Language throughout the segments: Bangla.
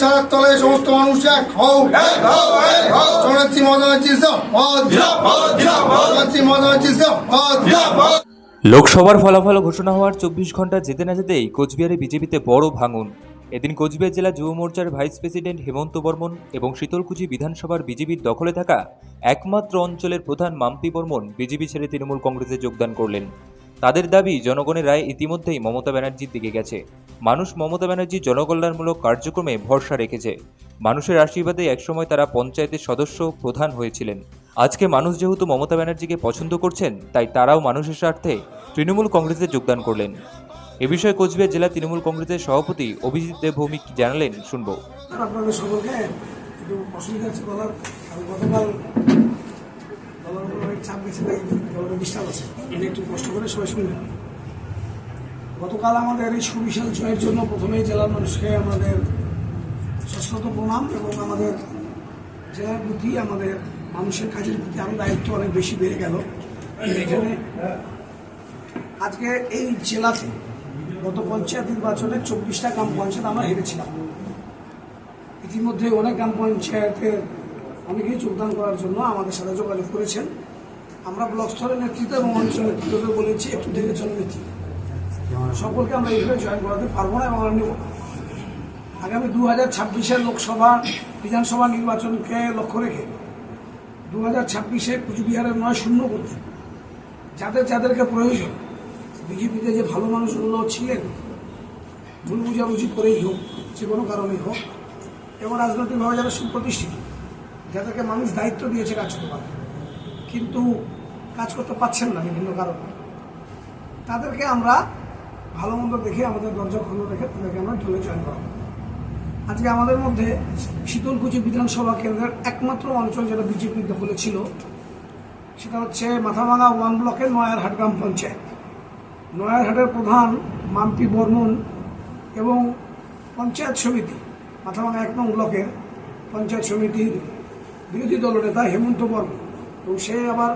ছাড়ার তলে সমস্ত মানুষ এক হও। লোকসভার ফলাফল ঘোষণা হওয়ার চব্বিশ ঘণ্টা যেতে না যেতেই কোচবিহারে বিজেপিতে বড় ভাঙন। এদিন কোচবিহার জেলা যুব মোর্চার ভাইস প্রেসিডেন্ট হেমন্ত বর্মন এবং শীতলকুচি বিধানসভার বিজেপির দখলে থাকা একমাত্র অঞ্চলের প্রধান মাম্পি বর্মন বিজেপি ছেড়ে তৃণমূল কংগ্রেসে যোগদান করলেন। তাদের দাবি, জনগণের রায় ইতিমধ্যেই মমতা ব্যানার্জির দিকে গেছে। মানুষ মমতা ব্যানার্জি জনকল্যাণমূলক কার্যক্রমে ভরসা রেখেছে। মানুষের আশীর্বাদে একসময় তারা পঞ্চায়েতের সদস্য, প্রধান হয়েছিলেন। আজকে মানুষ যেহেতু মমতা ব্যানার্জিকে পছন্দ করছেন, তাই তারাও মানুষের স্বার্থে তৃণমূল কংগ্রেসে যোগদান করলেন। এ বিষয়ে কোচবিহার জেলা তৃণমূল কংগ্রেসের সভাপতি অভিজিৎ দেব ভৌমিক জানালেন, শুনব। আপনাদের সকলকে একটু অসুবিধা বলার। গতকাল চাপ গেছে তাই আছে। একটু কষ্ট করে সবাই শুনবেন। গতকাল আমাদের এই সুবিশাল জয়ের জন্য প্রথমেই জেলার মানুষকে আমাদের সশ্রত প্রণাম এবং আমাদের জেলার প্রতি, আমাদের মানুষের কাজের প্রতি আরও দায়িত্ব অনেক বেশি বেড়ে গেল। এখানে আজকে এই জেলাতে গত পঞ্চায়েত নির্বাচনে চব্বিশটা গ্রাম পঞ্চায়েত আমরা হেরেছিলাম। ইতিমধ্যে অনেক গ্রাম পঞ্চায়েতের অনেকেই যোগদান করার জন্য আমাদের সাথে যোগাযোগ করেছেন। আমরা ব্লক স্তরের নেতৃত্ব এবং অঞ্চল নেতৃত্বকে বলেছি, একটু ধীরে চলে নীতি সকলকে আমরা এইভাবে জয়েন করাতে পারব না এবং আমরা নেব আগামী দু হাজার ছাব্বিশের লোকসভা, বিধানসভা নির্বাচনকে লক্ষ্য রেখে দু হাজার ছাব্বিশে কুচবিহারের নয় শূন্য করতে যাদের যাদেরকে প্রয়োজন, বিজেপিতে যে ভালো মানুষগুলো ছিলেন, ভুল বুঝাবুঝি করেই হোক, যে কোনো কারণেই হোক, এবং রাজনৈতিকভাবে যারা সুপ্রতিষ্ঠিত, যাদেরকে মানুষ দায়িত্ব দিয়েছে কাজ করতে পারে কিন্তু কাজ করতে পারছেন না বিভিন্ন কারণে। তাদেরকে আমরা ভালো মন্দ দেখে আমাদের দরজা খোলা রেখে তাদেরকে আমরা ঢলে জয়েন করাবো। আজকে আমাদের মধ্যে শীতলকুচি বিধানসভা কেন্দ্রের একমাত্র অঞ্চল যেটা বিজেপির দখলে ছিল, সেটা হচ্ছে মাথাভাঙা ওয়ান ব্লকের নয়ারহাট গ্রাম পঞ্চায়েত। নয়ারহাটের প্রধান মাম্পি বর্মন এবং পঞ্চায়েত সমিতি মাথাভাঙা এক নং ব্লকের পঞ্চায়েত সমিতির বিরোধী দলনেতা হেমন্ত বর্মন এবং সে আবার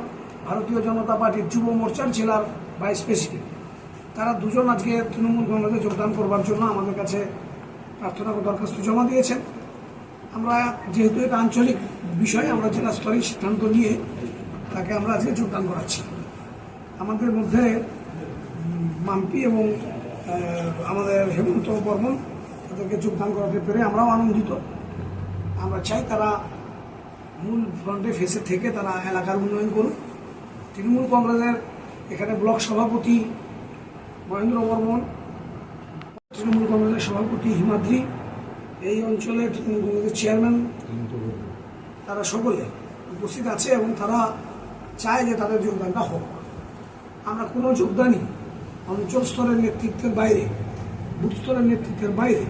ভারতীয় জনতা পার্টির যুব মোর্চার জেলার ভাইস প্রেসিডেন্ট। তারা দুজন আজকে তৃণমূল কংগ্রেসে যোগদান করবার জন্য আমাদের কাছে প্রার্থনা দরখাস্ত জমা দিয়েছেন। আমরা যেহেতু এটা আঞ্চলিক বিষয়, আমরা জেলা স্তরে সিদ্ধান্ত নিয়ে তাকে আমরা আজকে যোগদান করাচ্ছি। আমাদের মধ্যে মাম্পি এবং আমাদের হেমন্ত বর্মন তাদেরকে যোগদান করাতে পেরে আমরাও আনন্দিত। আমরা চাই তারা মূল ফ্রন্টে ফেসে থেকে তারা এলাকার উন্নয়ন করুক। তৃণমূল কংগ্রেসের এখানে ব্লক সভাপতি মহেন্দ্র বর্মন, তৃণমূল কংগ্রেসের সভাপতি হিমাদ্রি, এই অঞ্চলের তৃণমূল কংগ্রেসের চেয়ারম্যান তারা সকলে উপস্থিত আছে এবং তারা চায় যে তাদের যোগদানটা হোক। আমরা কোনো যোগদানই অঞ্চল স্তরের নেতৃত্বের বাইরে, বুথ স্তরের নেতৃত্বের বাইরে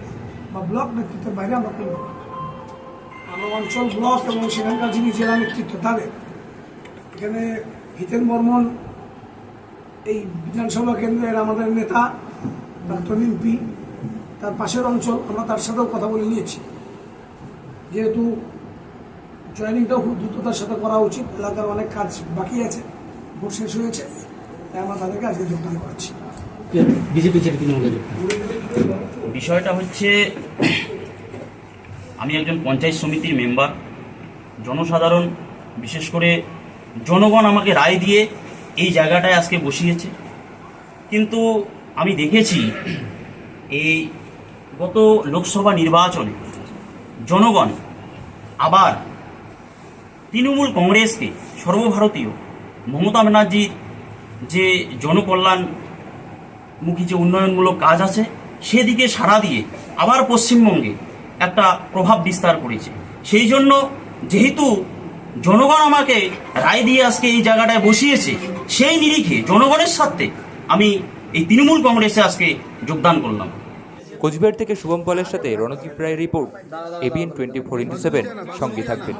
বা ব্লক নেতৃত্বের বাইরে আমরা করব আমরা অঞ্চল ব্লক এবং সেখানকার যিনি জেলা নেতৃত্ব তাদের, এখানে হিতেন বর্মন এই বিধানসভা কেন্দ্রের আমাদের নেতা প্রাক্তন এমপি তার পাশের অঞ্চল আমরা তার সাথেও কথা বলে নিয়েছি। যেহেতু জয়েনিংটাও খুব দ্রুততার সাথে করা উচিত এলাকার অনেক কাজ বাকি আছে ভোট শেষ হয়েছে তাই আমরা তাদেরকে আজকে যোগদান করাচ্ছি। বিষয়টা হচ্ছে আমি একজন পঞ্চায়েত সমিতির মেম্বার জনসাধারণ বিশেষ করে জনগণ আমাকে রায় দিয়ে এই জায়গাটায় আজকে বসিয়েছে। কিন্তু আমি দেখেছি এই গত লোকসভা নির্বাচনে জনগণ আবার তৃণমূল কংগ্রেসকে সর্বভারতীয় মমতা ব্যানার্জির যে জনকল্যাণমুখী যে উন্নয়নমূলক কাজ আছে, সেদিকে সাড়া দিয়ে আবার পশ্চিমবঙ্গে একটা প্রভাব বিস্তার করেছে। সেই জন্য যেহেতু জনগণ আমাকে রায় দিয়ে আজকে এই জায়গাটায় বসিয়েছে, সেই নিরিখে জনগণের স্বার্থে আমি এই তৃণমূল কংগ্রেসে আজকে যোগদান করলাম। কোচবিহার থেকে শুভম পালের সাথে Randeep Roy report ABN twenty four into seven, সঙ্গে থাকবেন।